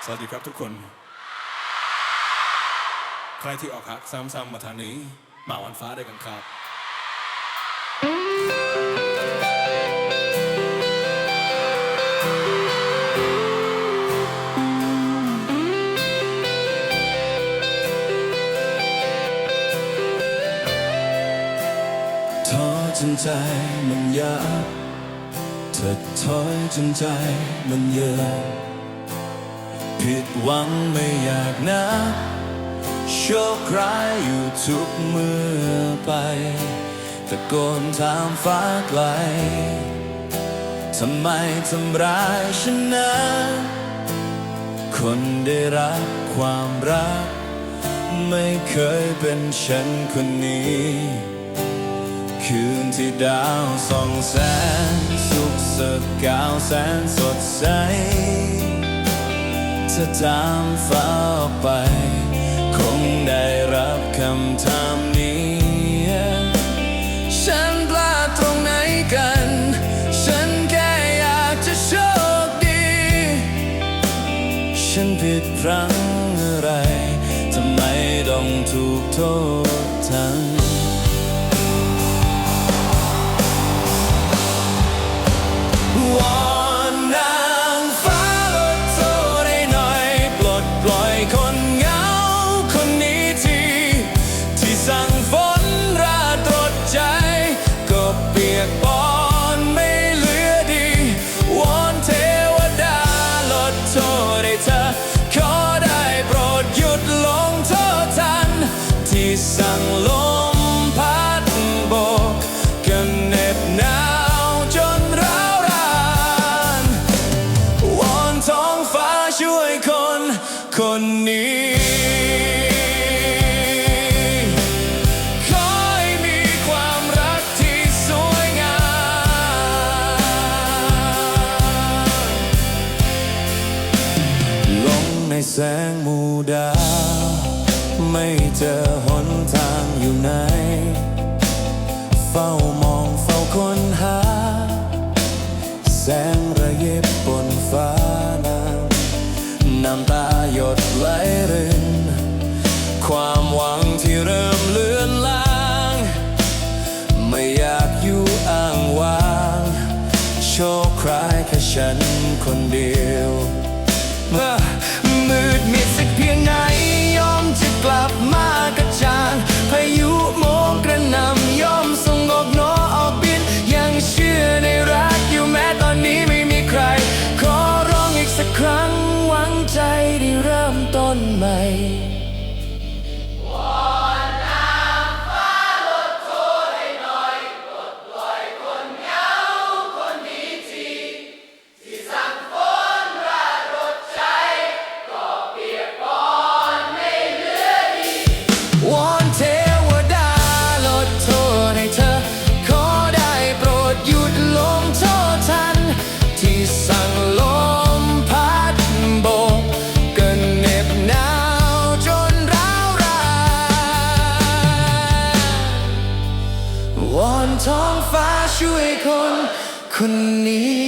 สวัสดีครับทุกคน ใครที่ออกหักซ้ำๆมาทางนี้ มาวันฟ้าได้กันครับท้อจนใจมันยากเธอถอยจนใจมันเยือน ผิดหวังไม่อยากนับโชคร้ายอยู่ทุกเมื่อไปตะโกนถามฟ้าไกลทำไมทำร้ายฉันนะคนได้รับความรัก ไม่เคยเป็นฉันคนนี้ คืนที่ดาวส่องแสงสุขสกาวแสนสดใส จะตามฟ้าไป คงได้รับคำถามนี้ ฉันพลาดตรงไหนกัน ฉันแค่อยากจะโชคดี ฉันผิดพลั้งอะไร ทำไมต้องถูกโทษทั้ง แสงมูดาว ไม่เจอหนทางอยู่ไหน เฝ้ามองเฝ้าค้นหา แสงระยิบบนฟ้านางน้ำตาหยดไหลริน ความหวังที่เริ่มเลือนลาง ไม่อยากอยู่อ้างว้าง โชคร้ายแค่ฉันคนเดียวเ couldn't